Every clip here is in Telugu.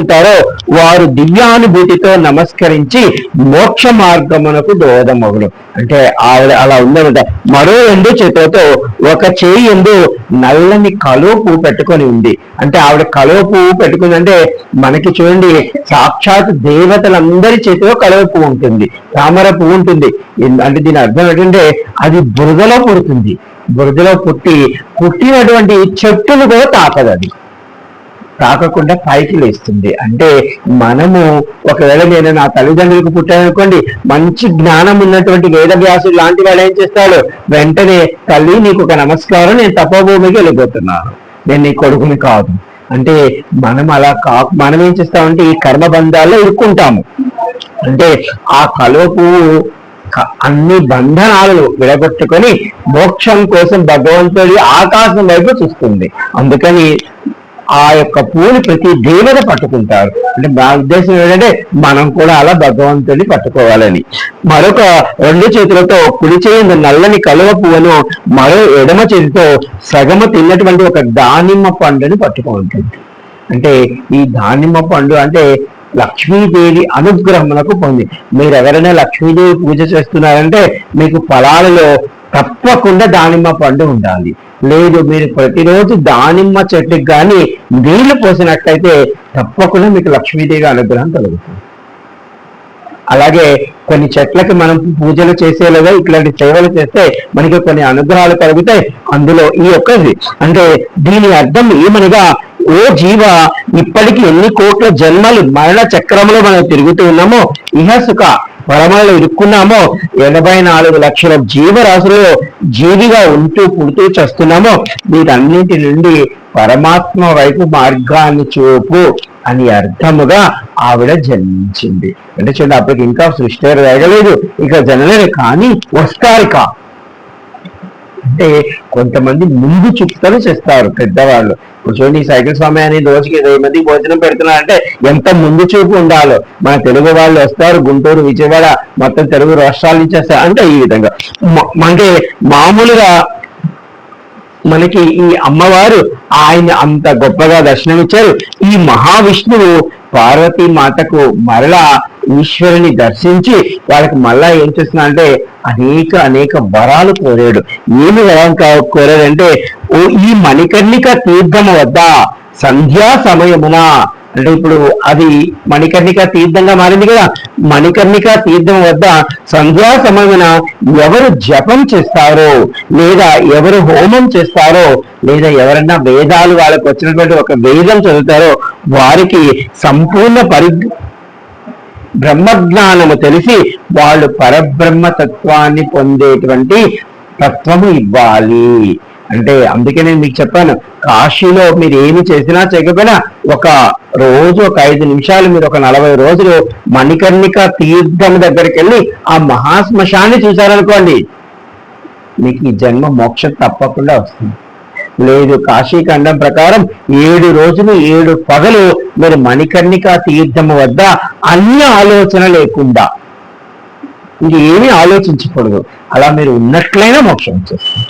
ఉంటారో వారు దివ్యానుభూతితో నమస్కరించి మోక్ష మార్గమునకు దోదమగులు అంటే ఆవిడ అలా ఉందంట మరో రెండు చేతులతో ఒక చేయి ఎందు నల్లని కలువ పువ్వు పెట్టుకొని ఉంది. అంటే ఆవిడ కలువ పువ్వు పెట్టుకుందంటే మనకి చూడండి సాక్షాత్ దేవతలందరి చేతిలో కలువ పువ్వు ఉంటుంది తామర పువ్వు ఉంటుంది. అంటే దీని అర్థం ఏంటంటే అది బురదలో పుడుతుంది. బురదలో పుట్టి పుట్టినటువంటి చెట్టును కూడా తాకదు అది. తాకకుండా పైకి లేస్తుంది. అంటే మనము ఒకవేళ నేను నా తల్లిదండ్రులకు పుట్టాననుకోండి మంచి జ్ఞానం ఉన్నటువంటి వేదవ్యాసుడు లాంటి వాడు ఏం చేస్తాడు? వెంటనే తల్లి నీకు ఒక నమస్కారం నేను తపోభూమికి వెళ్ళిపోతున్నాను. నేను నీ కొడుకుని కాదు. అంటే మనం అలా కా మనం ఏం చేస్తామంటే ఈ కర్మబంధాల్లో ఇరుక్కుంటాము. అంటే ఆ కలువ పువ్వు అన్ని బంధనాలు విడగొట్టుకొని మోక్షం కోసం భగవంతుడి ఆకాశం వైపు చూస్తుంది. అందుకని ఆ యొక్క పూలు ప్రతి దేవత పట్టుకుంటారు. అంటే నా ఉద్దేశం ఏంటంటే మనం కూడా అలా భగవంతుడిని పట్టుకోవాలని. మరొక రెండు చేతులతో కుడి చేయి నల్లని కలువ పువ్వును మరో ఎడమ చేతితో సగము తిన్నటువంటి ఒక దానిమ్మ పండుని పట్టుకుంటుంది అంటే ఈ దానిమ్మ పండు అంటే లక్ష్మీదేవి అనుగ్రహములకు పొంది. మీరు ఎవరైనా లక్ష్మీదేవి పూజ చేస్తున్నారంటే మీకు ఫలాలలో తప్పకుండా దానిమ్మ పండు ఉండాలి. లేదు మీరు ప్రతిరోజు దానిమ్మ చెట్టుకి కానీ నీళ్ళు పోసినట్లయితే తప్పకుండా మీకు లక్ష్మీదేవి అనుగ్రహం కలుగుతుంది. అలాగే కొన్ని చెట్లకి మనం పూజలు చేసేలాగా ఇట్లాంటి సేవలు చేస్తే మనకి కొన్ని అనుగ్రహాలు కలుగుతాయి. అందులో ఈ ఒక్కది అంటే దీని అర్థం ఏమనగా ఓ జీవ ఇప్పటికి ఎన్ని కోట్ల జన్మలు మరణ చక్రంలో మనం తిరుగుతూ ఉన్నామో ఇహసుక పరమలో ఇరుక్కున్నామో ఎనభై నాలుగు లక్షల జీవరాశులు జీవిగా ఉంటూ పుడుతూ చేస్తున్నామో వీటన్నింటి నుండి పరమాత్మ వైపు మార్గాన్ని చూపు అని అర్థముగా ఆవిడ జన్మించింది అంటే చూడండి అప్పటికి ఇంకా సృష్టి వేగలేదు ఇక జనలేదు కానీ వస్తారు కా అంటే కొంతమంది ముందు చూపుతూ చేస్తారు పెద్దవాళ్ళు. కూర్చోండి సైకిల్ స్వామి అని రోజుకి ఇరవై మంది భోజనం పెడుతున్నారంటే ఎంత ముందు చూపు ఉండాలో. మన తెలుగు వాళ్ళు వస్తారు గుంటూరు విజయవాడ మొత్తం తెలుగు రాష్ట్రాల నుంచి వస్తారు. అంటే ఈ విధంగా. మనకి అంటే మామూలుగా మనకి ఈ అమ్మవారు ఆయన అంత గొప్పగా దర్శనమిచ్చారు. ఈ మహావిష్ణువు పార్వతీ మాతకు మరలా ఈశ్వరుని దర్శించి వాళ్ళకి మళ్ళా ఏం చేస్తున్నా అంటే అనేక అనేక వరాలు కోరాడు. ఏమి వరం కోరాడంటే ఓ ఈ మణికర్ణిక తీర్థము వద్ద సంధ్యా సమయమున అంటే ఇప్పుడు అది మణికర్ణిక తీర్థంగా మారింది కదా. మణికర్ణిక తీర్థం వద్ద సంధ్యా సమయమున ఎవరు జపం చేస్తారో లేదా ఎవరు హోమం చేస్తారో లేదా ఎవరన్నా వేదాలు వాళ్ళకి వచ్చినటువంటి ఒక వేదం చదువుతారో వారికి సంపూర్ణ పరి బ్రహ్మజ్ఞానము తెలిసి వాళ్ళు పరబ్రహ్మ తత్వాన్ని పొందేటువంటి తత్వము ఇవ్వాలి. అంటే అందుకే నేను మీకు చెప్పాను కాశీలో మీరు ఏమి చేసినా చేయకపోయినా ఒక రోజు ఒక ఐదు నిమిషాలు మీరు ఒక నలభై రోజులు మణికర్ణిక తీర్థం దగ్గరికి వెళ్ళి ఆ మహాశ్మశాన్ని చూశారనుకోండి మీకు ఈ జన్మ మోక్షం తప్పకుండా వస్తుంది. లేదు కాశీఖండం ప్రకారం ఏడు రోజులు ఏడు పగలు మీరు మణికర్ణిక తీర్థము వద్ద అన్ని ఆలోచన లేకుండా. ఇంకేమీ ఆలోచించకూడదు. అలా మీరు ఉన్నట్లయినా మోక్షం వచ్చేస్తుంది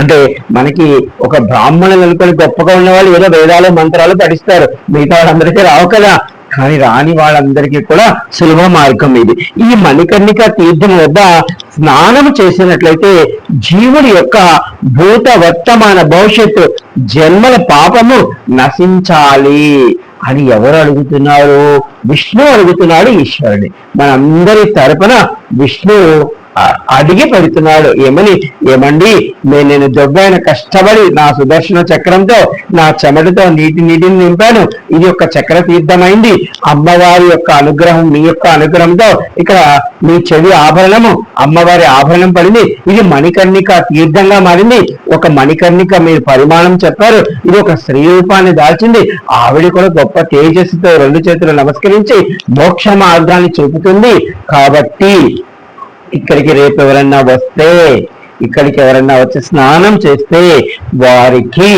అంటే మనకి ఒక బ్రాహ్మణులు అనుకొని గొప్పగా ఉన్న వాళ్ళు ఏదో వేదాలు మంత్రాలు పఠిస్తారు. మిగతా వాళ్ళందరికీ రావు కదా. కానీ రాని వాళ్ళందరికీ కూడా సులభ మార్గం ఇది. ఈ మణికర్ణిక తీర్థం వద్ద స్నానం చేసినట్లయితే జీవుడి యొక్క భూత వర్తమాన భవిష్యత్తు జన్మల పాపము నశించాలి అని ఎవరు అడుగుతున్నారు? విష్ణు అడుగుతున్నాడు ఈశ్వరుని మనందరి తరపున విష్ణు అడిగి పెడుతున్నాడు. ఏమని? ఏమండి? నేను దొబ్బైన కష్టపడి నా సుదర్శన చక్రంతో నా చెమటతో నీటి నీటిని నింపాను. ఇది ఒక చక్ర తీర్థమైంది. అమ్మవారి యొక్క అనుగ్రహం మీ యొక్క అనుగ్రహంతో ఇక్కడ మీ చెవి ఆభరణము అమ్మవారి ఆభరణం పడింది. ఇది మణికర్ణిక తీర్థంగా మారింది. ఒక మణికర్ణిక మీరు పరిమాణం చెప్పారు. ఇది ఒక స్త్రీ రూపాన్ని దాల్చింది. ఆవిడ కూడా గొప్ప తేజస్సుతో రెండు చేతులు నమస్కరించి మోక్ష మార్గాన్ని చూపుతుంది. కాబట్టి ఇక్కడికి రేపు ఎవరన్నా వస్తే ఇక్కడికి ఎవరన్నా వచ్చి స్నానం చేస్తే వారికి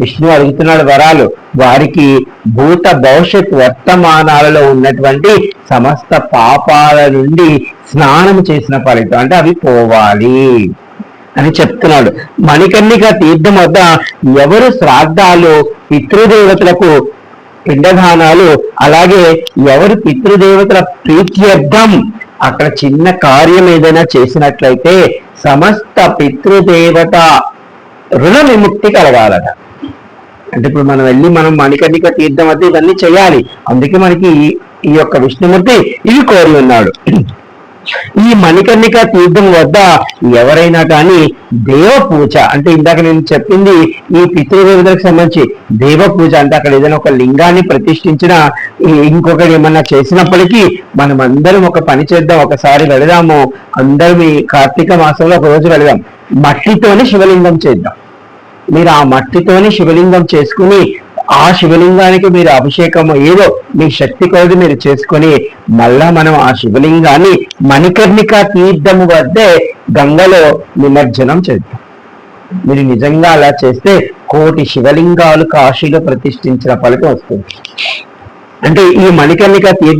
విష్ణు అడుగుతున్నాడు వరాలు వారికి భూత భవిష్యత్ వర్తమానాలలో ఉన్నటువంటి సమస్త పాపాల నుండి స్నానం చేసిన ఫలితం. అంటే అవి పోవాలి అని చెప్తున్నాడు. మణికర్ణిక తీర్థం వద్ద ఎవరు శ్రాద్ధాలు పితృదేవతలకు పిండదానాలు అలాగే ఎవరు పితృదేవతల ప్రీత్యర్థం అక్కడ చిన్న కార్యం ఏదైనా చేసినట్లయితే సమస్త పితృదేవత రుణ విముక్తి కలగాలట. అంటే ఇప్పుడు మనం వెళ్ళి మనం మణికర్ణిక తీర్థం అది ఇవన్నీ చేయాలి. అందుకే మనకి ఈ- ఈ యొక్క విష్ణుమూర్తి ఇవి కోరి ఉన్నాడు. ఈ మణికర్ణిక తీర్థం వద్ద ఎవరైనా కానీ దేవ పూజ అంటే ఇందాక నేను చెప్పింది ఈ పితృదేవతలకు సంబంధించి దేవ పూజ అంటే అక్కడ ఏదైనా ఒక లింగాన్ని ప్రతిష్ఠించిన ఇంకొకటి ఏమన్నా చేసినప్పటికీ మనం అందరం ఒక పని చేద్దాం ఒకసారి వెళదాము అందరం ఈ కార్తీక మాసంలో ఒక రోజు వెళదాం. మట్టితోనే శివలింగం చేద్దాం. మీరు ఆ మట్టితోనే శివలింగం చేసుకుని ఆ శివలింగానికి మీరు అభిషేకం ఏదో మీ శక్తి కొద్ది మీరు చేసుకొని మళ్ళా మనం ఆ శివలింగాన్ని మణికర్ణిక తీర్థము వద్దే గంగలో నిమజ్జనం చేద్దాం. మీరు నిజంగా అలా చేస్తే కోటి శివలింగాలు కాశీలో ప్రతిష్ఠించిన ఫలితం వస్తుంది. అంటే ఈ మణికర్ణిక తీర్థం